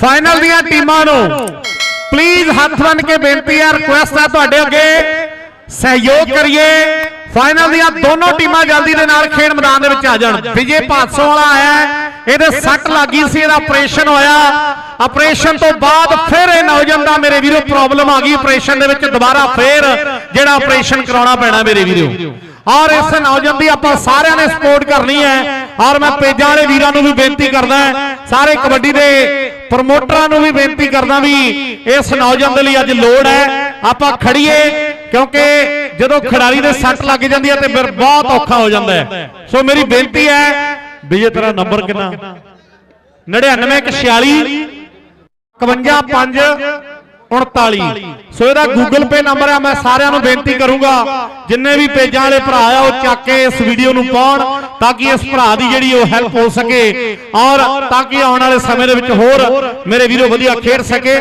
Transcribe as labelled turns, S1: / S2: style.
S1: Final ਦੀਆਂ ਟੀਮਾਂ ਨੂੰ ਪਲੀਜ਼ ਹੱਥ ਬੰਨ ਕੇ ਬੇਨਤੀ ਹੈ ਰਿਕੁਐਸਟ ਹੈ ਤੁਹਾਡੇ ਅੱਗੇ। ਸਹਿਯੋਗ ਕਰੀਏ। ਫਾਈਨਲ ਦੀਆਂ ਦੋਨੋਂ ਟੀਮਾਂ ਜਲਦੀ ਦੇ ਨਾਲ ਖੇਡ ਮੈਦਾਨ ਦੇ ਵਿੱਚ ਆ ਜਾਣ। ਵਿਜੇ ਪਾਸੋਂ ਵਾਲਾ ਆਇਆ ਇਹਦੇ ਸੱਟ ਲੱਗੀ ਸੀ, ਇਹਦਾ ਆਪਰੇਸ਼ਨ ਹੋਇਆ। ਆਪਰੇਸ਼ਨ ਤੋਂ ਬਾਅਦ ਫਿਰ ਇਹ ਨੌਜਵਾਨ ਦਾ ਮੇਰੇ ਵੀਰੋ ਪ੍ਰੋਬਲਮ ਆ ਗਈ। ਆਪਰੇਸ਼ਨ ਦੇ ਵਿੱਚ ਦੁਬਾਰਾ ਫੇਰ ਜਿਹੜਾ ਆਪਰੇਸ਼ਨ ਕਰਾਉਣਾ ਪੈਣਾ ਮੇਰੇ ਵੀਰੋ। ਔਰ ਇਸ ਨੌਜਵਾਨ ਦੀ ਆਪਾਂ ਸਾਰਿਆਂ ਨੇ ਸਪੋਰਟ ਕਰਨੀ ਹੈ। ਔਰ ਮੈਂ ਪੇਜਾਂ ਵਾਲੇ ਵੀਰਾਂ ਨੂੰ ਵੀ ਬੇਨਤੀ ਕਰਦਾ ਸਾਰੇ ਕਬੱਡੀ ਦੇ ਪ੍ਰਮੋਟਰਾਂ ਨੂੰ ਵੀ ਬੇਨਤੀ ਕਰਦਾ ਵੀ ਇਸ ਨੌਜਵਾਨ ਦੇ ਲਈ ਅੱਜ ਲੋੜ ਹੈ, ਆਪਾਂ ਖੜੀਏ, ਕਿਉਂਕਿ ਜਦੋਂ ਖਿਡਾਰੀ ਦੇ ਸੱਟ ਲੱਗ ਜਾਂਦੀ ਹੈ ਤੇ ਫਿਰ ਬਹੁਤ ਔਖਾ ਹੋ ਜਾਂਦਾ ਹੈ। ਸੋ ਮੇਰੀ ਬੇਨਤੀ ਹੈ, ਵੀ ਤੇਰਾ ਨੰਬਰ ਕਿੰਨਾ? 9946 51 39 ਸੋ ਇਹਦਾ ਗੂਗਲ ਪੇ ਨੰਬਰ ਆ, ਮੈਂ ਸਾਰਿਆਂ ਨੂੰ ਬੇਨਤੀ ਕਰੂੰਗਾ, ਜਿੰਨੇ ਵੀ ਪੇਜਾਂ ਵਾਲੇ ਭਰਾ ਆ, ਉਹ ਚੱਕ ਕੇ ਇਸ ਵੀਡੀਓ ਨੂੰ ਪਾਉਣ। ਤਾਂ ਕਿ ਇਸ ਭਰਾ ਦੀ ਜਿਹੜੀ ਉਹ ਹੈਲਪ ਹੋ ਸਕੇ ਔਰ ਤਾਂ ਕਿ ਆਉਣ ਵਾਲੇ ਸਮੇਂ ਦੇ ਵਿੱਚ ਹੋਰ ਮੇਰੇ ਵੀਰੋ ਵਧੀਆ ਖੇਡ ਸਕੇ।